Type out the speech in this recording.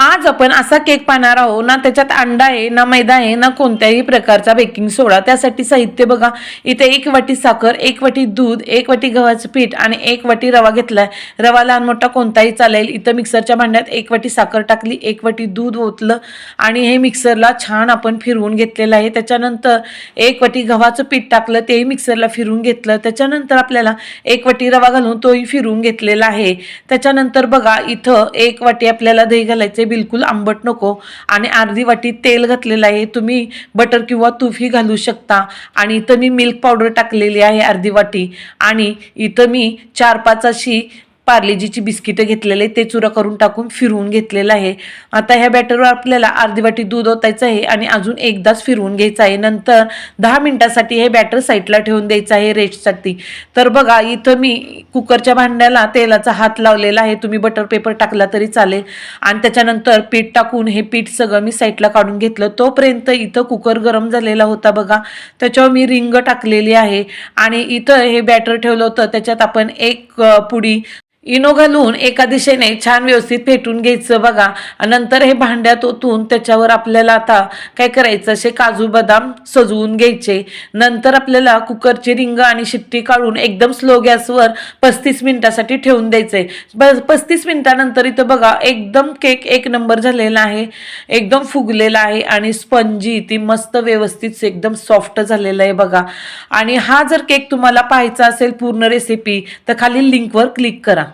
आज आपण असा केक पाहणार आहोत ना त्याच्यात अंडा आहे ना मैदा आहे ना कोणत्याही प्रकारचा बेकिंग सोडा. त्यासाठी साहित्य बघा. इथे एक वाटी साखर एक वाटी दूध एक वाटी गव्हाचं पीठ आणि एक वाटी रवा घेतलाय. रवा लहान मोठा कोणताही चालेल. इथं मिक्सरच्या भांड्यात एक वाटी साखर टाकली एक वाटी दूध ओतलं आणि हे मिक्सरला छान आपण फिरवून घेतलेलं आहे. त्याच्यानंतर एक वाटी गव्हाचं पीठ टाकलं तेही मिक्सरला फिरवून घेतलं. त्याच्यानंतर आपल्याला एक वाटी रवा घालून तोही फिरवून घेतलेला आहे. त्याच्यानंतर बघा इथं एक वाटी आपल्याला दही घालायचे बिलकुल आंबट नको. आणि अर्धी वाटी तेल घातलेलं आहे. तुम्ही बटर किंवा तूपही घालू शकता. आणि इथं मी मिल्क पावडर टाकलेली आहे अर्धी वाटी. आणि इथं मी चार पाच अशी पार्लेजीची बिस्किटं घेतलेले ते चुरा करून टाकून फिरवून घेतलेलं आहे. आता ह्या बॅटरवर आपल्याला अर्धी वाटी दूध ओतायचं आहे आणि अजून एकदाच फिरवून घ्यायचं आहे. नंतर दहा मिनिटासाठी हे बॅटर साईडला ठेवून द्यायचं आहे रेस्टसाठी तर बघा इथं मी कुकरच्या भांड्याला तेलाचा हात लावलेला आहे. तुम्ही बटर पेपर टाकला तरी चालेल. आणि त्याच्यानंतर पीठ टाकून हे पीठ सगळं मी साईडला काढून घेतलं. तोपर्यंत इथं कुकर गरम झालेला होता बघा. त्याच्यावर मी रिंग टाकलेली आहे. आणि इथं हे बॅटर ठेवलं होतं. त्याच्यात आपण एक पुडी इनो घालून एका दिशेने छान व्यवस्थित फेटून घ्यायचं बघा. आणि नंतर हे भांड्यात ओतून त्याच्यावर आपल्याला आता काय करायचं? असे काजू बदाम सजवून घ्यायचे. नंतर आपल्याला कुकरची रिंग आणि शिट्टी काढून एकदम स्लो गॅसवर पस्तीस मिनिटासाठी ठेवून द्यायचे बस पस्तीस मिनिटानंतर इथं बघा एकदम केक एक नंबर झालेला आहे. एकदम फुगलेला आहे आणि स्पंजी ती मस्त व्यवस्थित एकदम सॉफ्ट झालेलं आहे बघा. आणि हा जर केक तुम्हाला पाहायचा असेल पूर्ण रेसिपी तर खाली लिंकवर क्लिक करा.